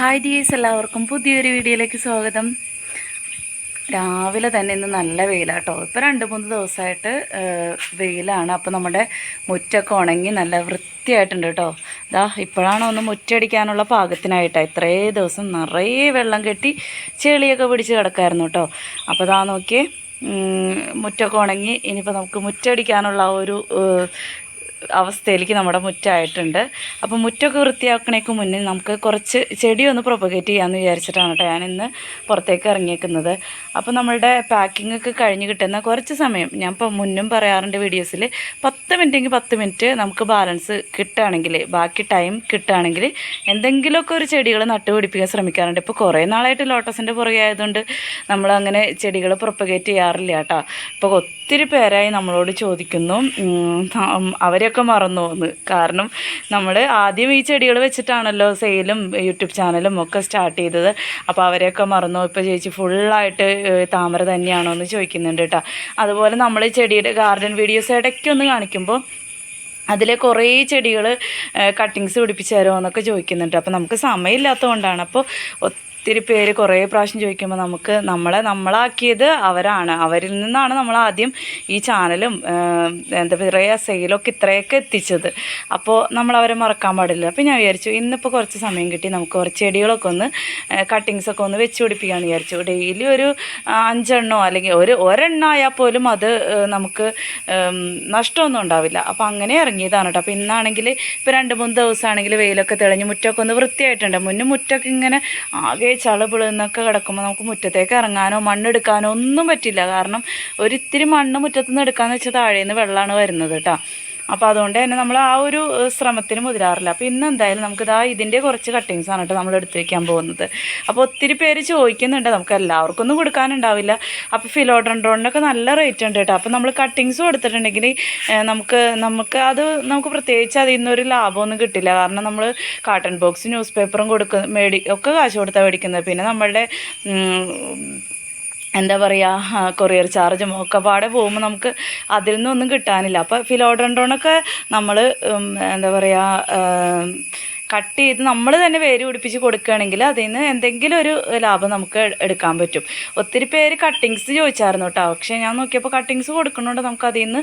Hi dears എല്ലാവർക്കും പുതിയൊരു വീഡിയോയിലേക്ക് സ്വാഗതം. രാവിലെ തന്നെ ഇന്ന് നല്ല വെയിലാട്ടോ. ഇപ്പോൾ രണ്ട് മൂന്ന് ദിവസമായിട്ട് വെയിലാണ്. അപ്പോൾ നമ്മുടെ മുറ്റൊക്കെ ഉണങ്ങി നല്ല വൃത്തിയായിട്ടുണ്ട് കേട്ടോ. ഇതാ ഇപ്പോഴാണ് ഒന്ന് മുറ്റടിക്കാനുള്ള പാകത്തിനായിട്ടാണ് ഇത്രേ ദിവസം നിറയെ വെള്ളം കെട്ടി ചെളിയൊക്കെ പിടിച്ച് കിടക്കായിരുന്നു കേട്ടോ. അപ്പോൾ ഇതാ നോക്കിയേ മുറ്റൊക്കെ ഉണങ്ങി. ഇനിയിപ്പോൾ നമുക്ക് മുറ്റടിക്കാനുള്ള ഒരു അവസ്ഥയിലേക്ക് നമ്മുടെ മുറ്റമായിട്ടുണ്ട് അപ്പോൾ മുറ്റമൊക്കെ വൃത്തിയാക്കണേക്ക് മുന്നേ നമുക്ക് കുറച്ച് ചെടി ഒന്ന് പ്രൊപ്പഗേറ്റ് ചെയ്യാമെന്ന് വിചാരിച്ചിട്ടാണ് കേട്ടോ ഞാൻ ഇന്ന് പുറത്തേക്ക് ഇറങ്ങിയേക്കുന്നത്. അപ്പോൾ നമ്മളുടെ പാക്കിംഗ് ഒക്കെ കഴിഞ്ഞ് കിട്ടുന്ന കുറച്ച് സമയം ഞാൻ ഇപ്പോൾ മുന്നും പറയാറുണ്ട് വീഡിയോസിൽ പത്ത് മിനിറ്റെങ്കിൽ പത്ത് മിനിറ്റ് നമുക്ക് ബാലൻസ് കിട്ടുകയാണെങ്കിൽ ബാക്കി ടൈം കിട്ടുകയാണെങ്കിൽ എന്തെങ്കിലുമൊക്കെ ഒരു ചെടികൾ നട്ടുപിടിപ്പിക്കാൻ ശ്രമിക്കാറുണ്ട്. ഇപ്പോൾ കുറേ നാളായിട്ട് ലോട്ടസിന്റെ പുറകെ ആയതുകൊണ്ട് നമ്മളങ്ങനെ ചെടികൾ പ്രൊപ്പഗേറ്റ് ചെയ്യാറില്ല കേട്ടോ. ഇപ്പോൾ ഒത്തിരി പേരായി നമ്മളോട് ചോദിക്കുന്നു ഉം, അവരെയൊക്കെ മറന്നു കാരണം നമ്മൾ ആദ്യം ഈ ചെടികൾ വെച്ചിട്ടാണല്ലോ സെയിലും യൂട്യൂബ് ചാനലും ഒക്കെ സ്റ്റാർട്ട് ചെയ്തത്. അപ്പോൾ അവരെയൊക്കെ മറന്നു. ഇപ്പോൾ ചേച്ചി ഫുള്ളായിട്ട് താമര തന്നെയാണോ എന്ന് ചോദിക്കുന്നുണ്ട് കേട്ടോ. അതുപോലെ നമ്മൾ ചെടിയുടെ ഗാർഡൻ വീഡിയോസ് ഇടയ്ക്കൊന്ന് കാണിക്കുമ്പോൾ അതിലെ കുറേ ചെടികൾ കട്ടിങ്സ് പിടിപ്പിച്ചു തരുമോ എന്നൊക്കെ ചോദിക്കുന്നുണ്ട്. അപ്പോൾ നമുക്ക് സമയമില്ലാത്തതുകൊണ്ടാണ്. അപ്പോൾ ഒത്തിരി പേര് കുറേ പ്രാവശ്യം ചോദിക്കുമ്പോൾ നമുക്ക് നമ്മളെ നമ്മളാക്കിയത് അവരാണ്. അവരിൽ നിന്നാണ് നമ്മൾ ആദ്യം ഈ ചാനലും എന്താ പറയുക സെയിലൊക്കെ ഇത്രയൊക്കെ എത്തിച്ചത്. അപ്പോൾ നമ്മൾ അവരെ മറക്കാൻ പാടില്ല. അപ്പോൾ ഞാൻ വിചാരിച്ചു ഇന്നിപ്പോൾ കുറച്ച് സമയം കിട്ടി നമുക്ക് കുറച്ച് ചെടികളൊക്കെ ഒന്ന് കട്ടിങ്സൊക്കെ ഒന്ന് വെച്ച് പിടിപ്പിക്കാമെന്ന് വിചാരിച്ചു. ഡെയിലി ഒരു അഞ്ചെണ്ണോ അല്ലെങ്കിൽ ഒരു ഒരെണ്ണം ആയാൽ പോലും അത് നമുക്ക് നഷ്ടമൊന്നും ഉണ്ടാവില്ല. അപ്പോൾ അങ്ങനെ ഇറങ്ങിയതാണ് കേട്ടോ. അപ്പോൾ ഇന്നാണെങ്കിൽ ഇപ്പോൾ രണ്ട് മൂന്ന് ദിവസമാണെങ്കിൽ വെയിലൊക്കെ തെളിഞ്ഞ് മുറ്റമൊക്കെ ഒന്ന് വൃത്തിയായിട്ടുണ്ട്. മുന്നേ മുറ്റമൊക്കെ ഇങ്ങനെ ആകെ ചള എന്നൊക്കെ കിടക്കുമ്പോൾ നമുക്ക് മുറ്റത്തേക്ക് ഇറങ്ങാനോ മണ്ണെടുക്കാനോ ഒന്നും പറ്റില്ല. കാരണം ഒരിത്തിരി മണ്ണ് മുറ്റത്തുനിന്ന് എടുക്കാന്ന് വെച്ചാൽ താഴേന്ന് വെള്ളമാണ് വരുന്നത് കേട്ടോ അപ്പോൾ അതുകൊണ്ട് തന്നെ നമ്മൾ ആ ഒരു ശ്രമത്തിന് മുതിരാറില്ല. അപ്പോൾ ഇന്ന് എന്തായാലും നമുക്ക് ഇതാ ഇതിന്റെ കുറച്ച് കട്ടിങ്സ് ആണ് കേട്ടോ നമ്മൾ എടുത്ത് വയ്ക്കാൻ പോകുന്നത്. അപ്പോൾ ഒത്തിരി പേര് ചോദിക്കുന്നുണ്ട് നമുക്ക് എല്ലാവർക്കും ഒന്നും കൊടുക്കാനുണ്ടാവില്ല. അപ്പോൾ ഫിലോഡ്രൻഡ്രോണിനൊക്കെ നല്ല റേറ്റ് ഉണ്ട് കേട്ടോ അപ്പോൾ നമ്മൾ കട്ടിങ്സ് എടുത്തിട്ടുണ്ടെങ്കിൽ നമുക്ക് നമുക്ക് അത് നമുക്ക് പ്രത്യേകിച്ച് അതിൽ നിന്നൊരു ലാഭമൊന്നും കിട്ടില്ല. കാരണം നമ്മൾ കാട്ടൺ ബോക്സ് ന്യൂസ് പേപ്പറും കൊടുക്കുന്ന മേടി ഒക്കെ കാശ് കൊടുത്താണ് മേടിക്കുന്നത്. പിന്നെ നമ്മളുടെ എന്താ പറയുക കൊറിയർ ചാർജും ഒക്കെ പാടെ പോകുമ്പോൾ നമുക്ക് അതിൽ നിന്നൊന്നും കിട്ടാനില്ല. അപ്പോൾ ഫിലോഡ്രൻഡോണൊക്കെ നമ്മൾ എന്താ പറയുക കട്ട് ചെയ്ത് നമ്മൾ തന്നെ വേര് പിടിപ്പിച്ച് കൊടുക്കുകയാണെങ്കിൽ അതിൽ നിന്ന് എന്തെങ്കിലും ഒരു ലാഭം നമുക്ക് എടുക്കാൻ പറ്റും. ഒത്തിരി പേര് കട്ടിങ്സ് ചോദിച്ചായിരുന്നു കേട്ടോ. പക്ഷേ ഞാൻ നോക്കിയപ്പോൾ കട്ടിങ്സ് കൊടുക്കുന്നുണ്ട് നമുക്ക് അതിൽ നിന്ന്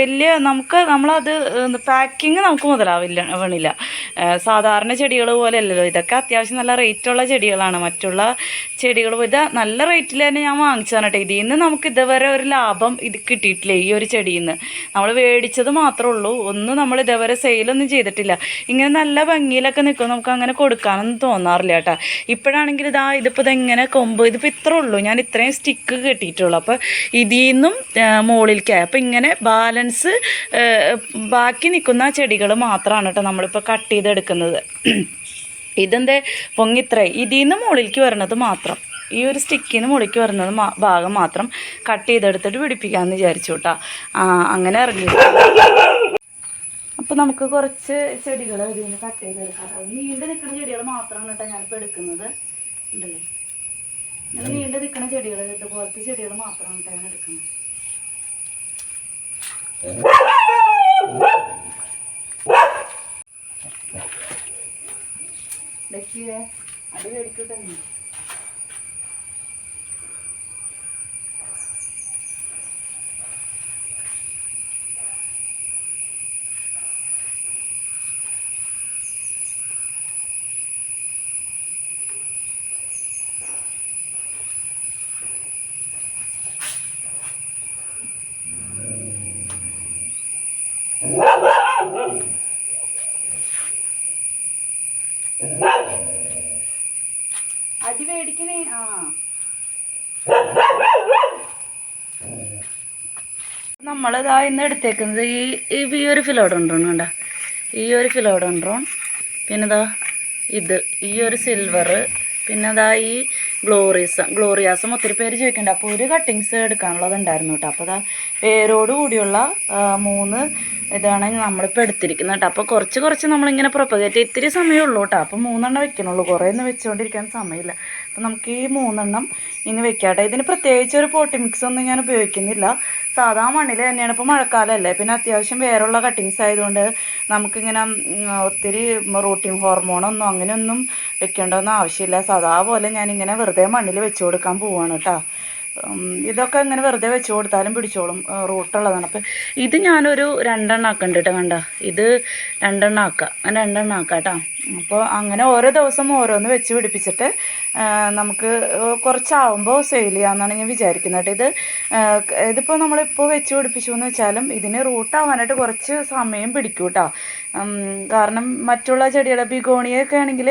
വലിയ നമുക്ക് നമ്മളത് പാക്കിങ് നമുക്ക് മുതലാവില്ല വേണില്ല. സാധാരണ ചെടികൾ പോലെ അല്ലല്ലോ ഇതൊക്കെ അത്യാവശ്യം നല്ല റേറ്റുള്ള ചെടികളാണ്. മറ്റുള്ള ചെടികൾ ഇത് നല്ല റേറ്റിൽ തന്നെ ഞാൻ വാങ്ങിച്ചതാണ് കേട്ടോ. ഇതിൽ നിന്ന് നമുക്ക് ഇതുവരെ ഒരു ലാഭം ഇത് കിട്ടിയിട്ടില്ല ഈ ഒരു ചെടിയിൽ നിന്ന് നമ്മൾ മേടിച്ചത് മാത്രമേ ഉള്ളൂ. ഒന്നും നമ്മൾ ഇതുവരെ സെയിലൊന്നും ചെയ്തിട്ടില്ല. ഇങ്ങനെ നല്ല ഭംഗിയിലൊക്കെ നിൽക്കും നമുക്ക് അങ്ങനെ കൊടുക്കാനൊന്നും തോന്നാറില്ല കേട്ടോ. ഇപ്പോഴാണെങ്കിൽ ഇതാ ഇതിപ്പോൾ ഇതെങ്ങനെ കൊമ്പ് ഇതിപ്പോൾ ഇത്ര ഉള്ളൂ. ഞാൻ ഇത്രയും സ്റ്റിക്ക് കെട്ടിയിട്ടുള്ളൂ. അപ്പോൾ ഇതിൽ നിന്നും മുകളിലേക്കായി അപ്പോൾ ഇങ്ങനെ ബാലൻസ് ബാക്കി നിൽക്കുന്ന ചെടികൾ മാത്രമാണ് കേട്ടോ നമ്മളിപ്പോൾ കട്ട് ചെയ്തെടുക്കുന്നത്. ഇതെന്തേ? പൊങ്ങിത്രേ. ഇതിൽ നിന്ന് മുകളിലേക്ക് വരണത് മാത്രം. ഈ ഒരു സ്റ്റിക്കിന് മുകളിലേക്ക് വരുന്നത് ഭാഗം മാത്രം കട്ട് ചെയ്തെടുത്തിട്ട് പിടിപ്പിക്കാമെന്ന് വിചാരിച്ചു കേട്ടോ. അങ്ങനെ ഇറങ്ങി അപ്പോൾ നമുക്ക് കുറച്ച് ചെടികൾ നിന്ന് കട്ട് ചെയ്ത് എടുക്കാം. നീണ്ടു നിൽക്കുന്ന ചെടികൾ മാത്രമാണ് കേട്ടോ ഞാനിപ്പോൾ എടുക്കുന്നത്. ഉണ്ടല്ലേ? ഇങ്ങനെ നീണ്ടു നിൽക്കുന്ന ചെടികൾ ഇതുപോലത്തെ ചെടികൾ മാത്രമാണ് കേട്ടോ ഞാൻ എടുക്കുന്നത്. അടി അത് മേടിക്കട്ടെ നീ അടി മേടിക്കണേ ആ നമ്മളിതാ ഇന്ന് എടുത്തേക്കുന്നത് ഈ ഈ- ഒരു ഫിലോഡോൺട്രോൺ കണ്ട? ഈ ഒരു ഫിലോഡോൺട്രോൺ പിന്നെ ഇതാ ഇത് ഈ ഒരു സിൽവർ പിന്നെ അതാ ഈ ഗ്ലോറിയസം ഗ്ലോറിയാസം ഒത്തിരി പേര് ചോദിക്കുന്നുണ്ട് അപ്പോൾ ഒരു കട്ടിങ്സ് എടുക്കാനുള്ളത് ഉണ്ടായിരുന്നു കേട്ടോ. അപ്പോൾ അതാ പേരോടുകൂടിയുള്ള മൂന്ന് ഇതാണ് നമ്മളിപ്പോൾ എടുത്തിരിക്കുന്നത് കേട്ടോ അപ്പോൾ കുറച്ച് കുറച്ച് നമ്മളിങ്ങനെ പ്രൊപ്പഗേറ്റ് ഇത്തിരി സമയമുള്ളൂ കേട്ടോ അപ്പോൾ മൂന്നെണ്ണം വെക്കണുള്ളൂ. കുറേ ഒന്നും വെച്ചുകൊണ്ടിരിക്കാൻ സമയമില്ല. അപ്പോൾ നമുക്ക് ഈ മൂന്നെണ്ണം ഇനി വെക്കാട്ടെ ഇതിന് പ്രത്യേകിച്ച് ഒരു പോട്ടി മിക്സ് ഒന്നും ഞാൻ ഉപയോഗിക്കുന്നില്ല. സാധാ മണ്ണിൽ തന്നെയാണ് ഇപ്പോൾ മഴക്കാലമല്ലേ പിന്നെ അത്യാവശ്യം വേറുള്ള കട്ടിങ്സ് ആയതുകൊണ്ട് നമുക്കിങ്ങനെ ഒത്തിരി റൂട്ടീൻ ഹോർമോണൊന്നും അങ്ങനെയൊന്നും വെക്കേണ്ടതൊന്നും ആവശ്യമില്ല. സാധാ പോലെ ഞാനിങ്ങനെ വെറുതെ മണ്ണിൽ വെച്ച് കൊടുക്കാൻ പോവാണ് കേട്ടോ ഇതൊക്കെ ഇങ്ങനെ വെറുതെ വെച്ച് കൊടുത്താലും പിടിച്ചോളും റൂട്ടുള്ളതാണ്. അപ്പം ഇത് ഞാനൊരു രണ്ടെണ്ണം ആക്കുന്നുണ്ട് കേട്ടോ കണ്ട? ഇത് രണ്ടെണ്ണം ആക്കാം. അങ്ങനെ രണ്ടെണ്ണം ആക്കാം കേട്ടോ അപ്പോൾ അങ്ങനെ ഓരോ ദിവസം ഓരോന്ന് വെച്ച് പിടിപ്പിച്ചിട്ട് നമുക്ക് കുറച്ചാവുമ്പോൾ സെയിൽ ചെയ്യാമെന്നാണ് ഞാൻ വിചാരിക്കുന്നത് കേട്ടോ ഇത് ഇതിപ്പോൾ നമ്മളിപ്പോൾ വെച്ച് പിടിപ്പിച്ചു എന്ന് വെച്ചാലും ഇതിന് റൂട്ടാവാനായിട്ട് കുറച്ച് സമയം പിടിക്കും കേട്ടോ കാരണം മറ്റുള്ള ചെടികളെ ബിഗോണിയൊക്കെ ആണെങ്കിൽ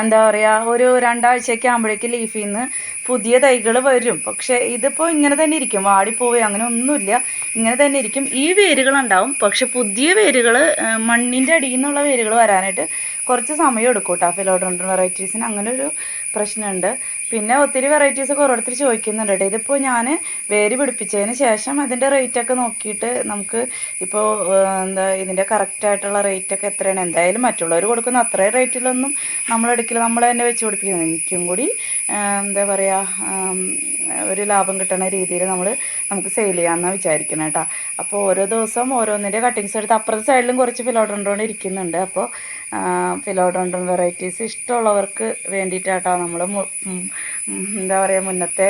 എന്താ പറയുക ഒരു രണ്ടാഴ്ചയൊക്കെ ആകുമ്പോഴേക്ക് ലീഫിൽ നിന്ന് പുതിയ തൈകൾ വരും. പക്ഷേ ഇതിപ്പോൾ ഇങ്ങനെ തന്നെ ഇരിക്കും. വാടിപ്പോയി അങ്ങനെ ഒന്നുമില്ല. ഇങ്ങനെ തന്നെ ഇരിക്കും. ഈ വേരുകളുണ്ടാവും പക്ഷെ പുതിയ വേരുകൾ മണ്ണിന്റെ അടിയിൽ നിന്നുള്ള വേരുകൾ വരാനായിട്ട് കുറച്ച് സമയം എടുക്കും കേട്ടോ ഫിലോഡോണ്ടൻ വെറൈറ്റീസിന്. അങ്ങനെ ഒരു പ്രശ്നമുണ്ട്. പിന്നെ ഒത്തിരി വെറൈറ്റീസ് ഒക്കെ ഓരോരുത്തർ ചോദിക്കുന്നുണ്ട് കേട്ടോ. ഇതിപ്പോൾ ഞാൻ വേര് പിടിപ്പിച്ചതിന് ശേഷം അതിന്റെ റേറ്റൊക്കെ നോക്കിയിട്ട് നമുക്ക് ഇപ്പോൾ എന്താ ഇതിന്റെ കറക്റ്റായിട്ടുള്ള റേറ്റൊക്കെ എത്രയാണ്? എന്തായാലും മറ്റുള്ളവർ കൊടുക്കുന്ന അത്രയും റേറ്റിലൊന്നും നമ്മളെടുക്കില്ല നമ്മൾ തന്നെ വെച്ച് പിടിപ്പിക്കുന്നത് എനിക്കും കൂടി എന്താ പറയുക ഒരു ലാഭം കിട്ടുന്ന രീതിയിൽ നമ്മൾ നമുക്ക് സെയിൽ ചെയ്യാമെന്നാണ് വിചാരിക്കുന്നത് കേട്ടോ. അപ്പോൾ ഓരോ ദിവസം ഓരോന്നിന്റെ കട്ടിങ്സ് എടുത്ത് അപ്പുറത്തെ സൈഡിലും കുറച്ച് ഫിലോഡോണ്ടോൺ ഇരിക്കുന്നുണ്ട്. അപ്പോൾ ഫിലോഡോണ്ടോൺ വെറൈറ്റീസ് ഇഷ്ടമുള്ളവർക്ക് വേണ്ടിയിട്ടാട്ടോ നമ്മൾ എന്താ പറയുക മുന്നത്തെ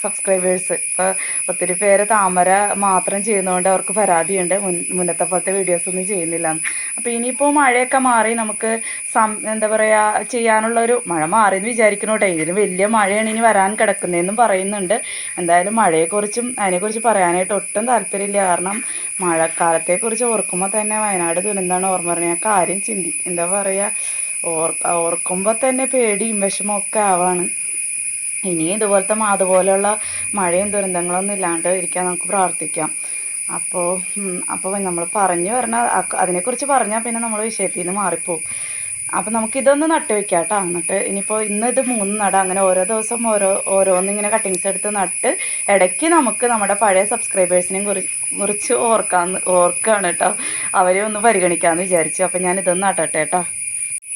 സബ്സ്ക്രൈബേഴ്സ്. ഇപ്പോൾ ഒത്തിരി പേര് താമര മാത്രം ചെയ്യുന്നതുകൊണ്ട് അവർക്ക് പരാതിയുണ്ട്. മുന്നത്തെ പോലത്തെ വീഡിയോസൊന്നും ചെയ്യുന്നില്ല. അപ്പോൾ ഇനിയിപ്പോൾ മഴയൊക്കെ മാറി നമുക്ക് സം എന്താ പറയുക ചെയ്യാനുള്ളൊരു മഴ മാറി എന്ന് വിചാരിക്കണോട്ടെ. ഇതിന് വലിയ മഴയാണ് ഇനി വരാൻ കിടക്കുന്നതെന്നും പറയുന്നുണ്ട്. എന്തായാലും മഴയെക്കുറിച്ചും അതിനെക്കുറിച്ച് പറയാനായിട്ട് ഒട്ടും താല്പര്യമില്ല. കാരണം മഴക്കാലത്തെക്കുറിച്ച് ഓർക്കുമ്പോൾ തന്നെ വയനാട് ദുരന്തമാണ് ഓർമ്മ പറഞ്ഞാൽ കാര്യം ചിന്തി എന്താ പറയുക ഓർ ഓർക്കുമ്പോൾ തന്നെ പേടിയും വിഷമമൊക്കെ ആവാണ്. ഇനി ഇതുപോലത്തെ അതുപോലെയുള്ള മഴയും ദുരന്തങ്ങളൊന്നും ഇല്ലാണ്ട് ഇരിക്കാൻ നമുക്ക് പ്രാർത്ഥിക്കാം. അപ്പോൾ അപ്പോൾ നമ്മൾ പറഞ്ഞു വരണ അതിനെക്കുറിച്ച് പറഞ്ഞാൽ പിന്നെ നമ്മൾ വിഷയത്തിൽ നിന്ന് മാറിപ്പോവും. അപ്പോൾ നമുക്ക് ഇതൊന്ന് നട്ട് വെക്കാം കേട്ടോ എന്നിട്ട് ഇനിയിപ്പോൾ ഇന്ന് ഇത് മൂന്ന് നടാം അങ്ങനെ ഓരോ ദിവസം ഓരോ ഓരോന്നിങ്ങനെ കട്ടിങ്സ് എടുത്ത് നട്ട് ഇടയ്ക്ക് നമുക്ക് നമ്മുടെ പഴയ സബ്സ്ക്രൈബേഴ്സിനെയും കുറിച്ച് കുറിച്ച് ഓർക്കാന്ന് ഓർക്കുകയാണ് കേട്ടോ അവരെ ഒന്ന് പരിഗണിക്കാമെന്ന് വിചാരിച്ചു. അപ്പോൾ ഞാൻ ഇതൊന്ന് നട്ടട്ടെ കേട്ടോ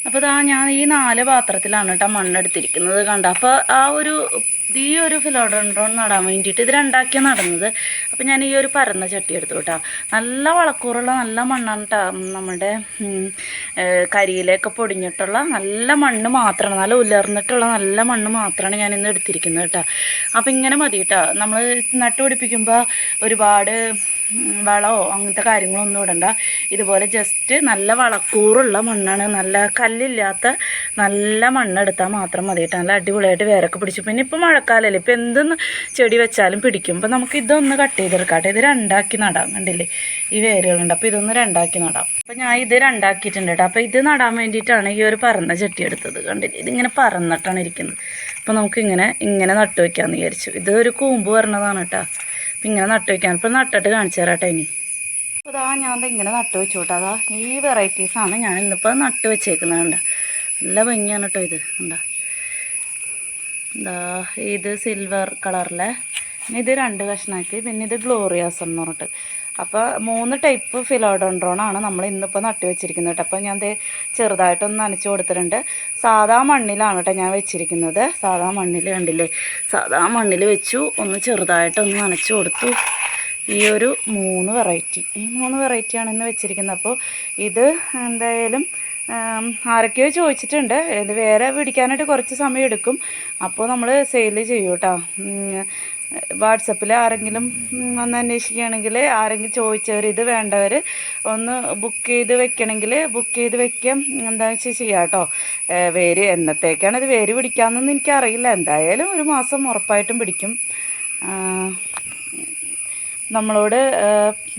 അപ്പോൾ ഇതാ ഞാൻ ഈ നാല് പാത്രത്തിലാണ് കേട്ടോ മണ്ണെടുത്തിരിക്കുന്നത് കണ്ട. അപ്പോൾ ആ ഒരു ഈ ഒരു ഫിലോഡോൺഡ്രോൺ നടാൻ വേണ്ടിയിട്ട് ഇത് രണ്ടാക്കിയാണ് നടന്നത്. അപ്പോൾ ഞാൻ ഈ ഒരു പരന്ന ചട്ടി എടുത്തു കേട്ടോ. നല്ല വളക്കൂറുള്ള നല്ല മണ്ണാണ് നമ്മുടെ കരിയിലേക്ക് പൊടിഞ്ഞിട്ടുള്ള നല്ല മണ്ണ് മാത്രമാണ്. നല്ല ഉലർന്നിട്ടുള്ള നല്ല മണ്ണ് മാത്രമാണ് ഞാൻ ഇന്ന് എടുത്തിരിക്കുന്നത് കേട്ടോ അപ്പോൾ ഇങ്ങനെ മതി കേട്ടോ നമ്മൾ നട്ടുപിടിപ്പിക്കുമ്പോൾ ഒരുപാട് വളമോ അങ്ങനത്തെ കാര്യങ്ങളൊന്നും ഇടണ്ട. ഇതുപോലെ ജസ്റ്റ് നല്ല വളക്കൂറുള്ള മണ്ണാണ്. നല്ല കല്ലില്ലാത്ത നല്ല മണ്ണെടുത്താൽ മാത്രം മതി കേട്ടോ നല്ല അടിപൊളിയായിട്ട് വേരൊക്കെ പിടിച്ചു. പിന്നെ ഇപ്പോൾ മഴക്കാലമല്ലേ ഇപ്പോൾ എന്തെന്ന് ചെടി വെച്ചാലും പിടിക്കും. അപ്പോൾ നമുക്ക് ഇതൊന്ന് കട്ട് ചെയ്തെടുക്കാം കേട്ടോ ഇത് രണ്ടാക്കി നടാം കണ്ടില്ലേ? ഈ വേരുകളുണ്ട്. അപ്പോൾ ഇതൊന്ന് രണ്ടാക്കി നടാം. അപ്പോൾ ഞാൻ ഇത് രണ്ടാക്കിയിട്ടുണ്ട് കേട്ടോ. അപ്പോൾ ഇത് നടാൻ വേണ്ടിയിട്ടാണ് ഈ ഒരു പറന്ന ചെട്ടി എടുത്തത് കണ്ടില്ലേ? ഇതിങ്ങനെ പറന്നിട്ടാണ് ഇരിക്കുന്നത്. അപ്പോൾ നമുക്കിങ്ങനെ ഇങ്ങനെ നട്ടു വയ്ക്കാമെന്ന് വിചാരിച്ചു. ഇത് ഒരു കൂമ്പ് പറഞ്ഞതാണ് കേട്ടോ. അപ്പം ഇങ്ങനെ നട്ടു വയ്ക്കാൻ ഇപ്പം നട്ടിട്ട് കാണിച്ചു തരാട്ടോ ഇനി. അപ്പോൾ അതാ ഞാൻ ഇങ്ങനെ നട്ടു വെച്ചു കേട്ടോ. അതാ ഈ വെറൈറ്റീസാണ് ഞാൻ ഇന്നിപ്പോൾ നട്ടു വെച്ചേക്കുന്നത് കണ്ട. നല്ല ഭംഗിയാണ് കേട്ടോ ഇത്. എന്താ എന്താ ഇത് സിൽവർ കളറിലെ ഇത് രണ്ട് കഷ്ണാക്കി. പിന്നെ ഇത് ഗ്ലോറിയാസ് എന്ന് പറഞ്ഞിട്ട്. അപ്പോൾ മൂന്ന് ടൈപ്പ് ഫിലോഡോൺഡ്രോൺ ആണ് നമ്മൾ ഇന്നിപ്പോൾ നട്ടു വെച്ചിരിക്കുന്നത് കേട്ടോ അപ്പോൾ ഞാൻ ദേ ചെറുതായിട്ടൊന്ന് നനച്ച് കൊടുത്തിട്ടുണ്ട്. സാധാ മണ്ണിലാണ് കേട്ടോ ഞാൻ വെച്ചിരിക്കുന്നത്. സാധാ മണ്ണിൽ കണ്ടില്ലേ? സാധാ മണ്ണിൽ വെച്ചു. ഒന്ന് ചെറുതായിട്ടൊന്ന് നനച്ച് കൊടുത്തു. ഈ ഒരു മൂന്ന് വെറൈറ്റി ഈ മൂന്ന് വെറൈറ്റിയാണ് ഇന്ന് വെച്ചിരിക്കുന്നത്. അപ്പോൾ ഇത് എന്തായാലും ആരൊക്കെയോ ചോദിച്ചിട്ടുണ്ട്. ഇത് വേറെ പിടിക്കാനായിട്ട് കുറച്ച് സമയം എടുക്കും. അപ്പോൾ നമ്മൾ സെയിൽ ചെയ്യും കേട്ടോ വാട്സപ്പിൽ ആരെങ്കിലും വന്ന് അന്വേഷിക്കുകയാണെങ്കിൽ ആരെങ്കിലും ചോദിച്ചവർ ഇത് വേണ്ടവർ ഒന്ന് ബുക്ക് ചെയ്ത് വെക്കണമെങ്കിൽ ബുക്ക് ചെയ്ത് വെക്കാം. എന്താണെന്ന് വെച്ചാൽ ചെയ്യാം കേട്ടോ വേര് എന്നത്തേക്കാണ് ഇത് വേര് പിടിക്കാമെന്നൊന്നും എനിക്കറിയില്ല. എന്തായാലും ഒരു മാസം ഉറപ്പായിട്ടും പിടിക്കും. നമ്മളോട്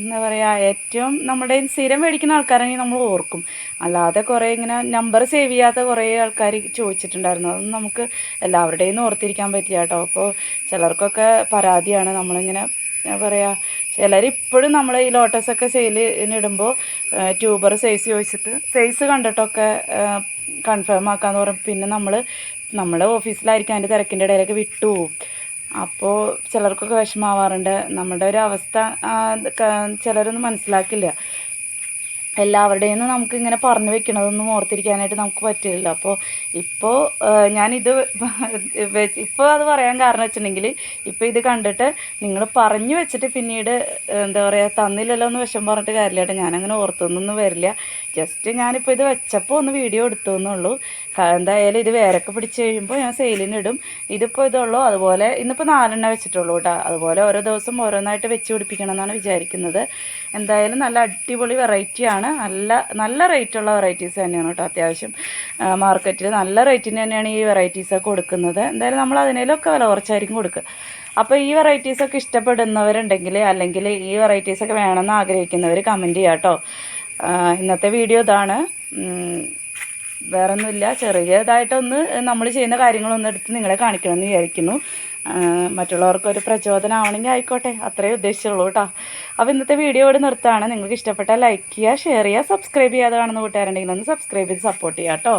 എന്താ പറയുക ഏറ്റവും നമ്മുടെ സ്ഥിരം മേടിക്കുന്ന ആൾക്കാരാണെങ്കിൽ നമ്മൾ ഓർക്കും. അല്ലാതെ കുറേ ഇങ്ങനെ നമ്പർ സേവ് ചെയ്യാത്ത കുറേ ആൾക്കാർ ചോദിച്ചിട്ടുണ്ടായിരുന്നു. അതൊന്നും നമുക്ക് എല്ലാവരുടെയും ഓർത്തിരിക്കാൻ പറ്റില്ല കേട്ടോ. അപ്പോൾ ചിലർക്കൊക്കെ പരാതിയാണ് നമ്മളിങ്ങനെ എന്താ പറയുക ചിലർ ഇപ്പോഴും നമ്മൾ ഈ ലോട്ടസൊക്കെ സെയിലിനിടുമ്പോൾ ട്യൂബർ സൈസ് ചോദിച്ചിട്ട് സൈസ് കണ്ടിട്ടൊക്കെ കൺഫേം ആക്കാന്ന് പറയും. പിന്നെ നമ്മൾ നമ്മുടെ ഓഫീസിലായിരിക്കും അതിന്റെ തിരക്കിന്റെ ഇടയിലൊക്കെ വിട്ടുപോകും അപ്പോൾ ചിലർക്കൊക്കെ വിഷമാവാറുണ്ട്. നമ്മുടെ ഒരു അവസ്ഥ ചിലരൊന്നും മനസ്സിലാക്കില്ല. എല്ലാവരുടെയും നിന്ന് നമുക്ക് ഇങ്ങനെ പറഞ്ഞു വെക്കണതൊന്നും ഓർത്തിരിക്കാനായിട്ട് നമുക്ക് പറ്റില്ല അപ്പോൾ ഇപ്പോൾ ഞാനിത് ഇപ്പോൾ അത് പറയാൻ കാരണം വെച്ചിട്ടുണ്ടെങ്കിൽ ഇപ്പോൾ ഇത് കണ്ടിട്ട് നിങ്ങൾ പറഞ്ഞു വെച്ചിട്ട് പിന്നീട് എന്താ പറയുക തന്നില്ലല്ലോ എന്ന് വിഷം പറഞ്ഞിട്ട് കാര്യമില്ല കേട്ടോ ഞാനങ്ങനെ ഓർത്തൊന്നും വരില്ല. ജസ്റ്റ് ഞാനിപ്പോൾ ഇത് വെച്ചപ്പോൾ ഒന്ന് വീഡിയോ എടുത്തു എന്നുള്ളൂ എന്തായാലും ഇത് വേരൊക്കെ പിടിച്ച് കഴിയുമ്പോൾ ഞാൻ സെയിലിന് ഇടും. ഇതിപ്പോൾ ഇതുള്ളൂ. അതുപോലെ ഇന്നിപ്പോൾ നാലെണ്ണ വെച്ചിട്ടുള്ളൂ കേട്ടോ. അതുപോലെ ഓരോ ദിവസം ഓരോന്നായിട്ട് വെച്ച് പിടിപ്പിക്കണം എന്നാണ് വിചാരിക്കുന്നത്. എന്തായാലും നല്ല അടിപൊളി വെറൈറ്റിയാണ്. നല്ല നല്ല റേറ്റുള്ള വെറൈറ്റീസ് തന്നെയാണ് കേട്ടോ അത്യാവശ്യം. മാർക്കറ്റിൽ നല്ല റേറ്റിന് തന്നെയാണ് ഈ വെറൈറ്റീസൊക്കെ കൊടുക്കുന്നത്. എന്തായാലും നമ്മൾ അതിനേലൊക്കെ വില കുറച്ചായിരിക്കും കൊടുക്കുക. അപ്പോൾ ഈ വെറൈറ്റീസൊക്കെ ഇഷ്ടപ്പെടുന്നവരുണ്ടെങ്കിൽ അല്ലെങ്കിൽ ഈ വെറൈറ്റീസൊക്കെ വേണമെന്ന് ആഗ്രഹിക്കുന്നവർ കമന്റ് ചെയ്യാം കേട്ടോ. ഇന്നത്തെ വീഡിയോ ഇതാണ്. വേറൊന്നുമില്ല. ചെറിയതായിട്ടൊന്ന് നമ്മൾ ചെയ്യുന്ന കാര്യങ്ങളൊന്നെടുത്ത് നിങ്ങളെ കാണിക്കണമെന്ന് വിചാരിക്കുന്നു. ആ, പ്രചോദനം ആവണമെങ്കിൽ ആയിക്കോട്ടെ. അത്രേ ഉദ്ദേശിച്ചുള്ളൂ കേട്ടോ. അപ്പോൾ ഇന്നത്തെ വീഡിയോ ഇവിടെ നിർത്താണ് നിങ്ങൾക്ക് ഇഷ്ടപ്പെട്ടാൽ ലൈക്ക് ചെയ്യുക ഷെയർ ചെയ്യുക സബ്സ്ക്രൈബ് ചെയ്യാതെ കാണുന്ന കൂട്ടുകാരുണ്ടെങ്കിൽ ഒന്ന് സബ്സ്ക്രൈബ് ചെയ്ത് സപ്പോർട്ട് ചെയ്യാം കേട്ടോ.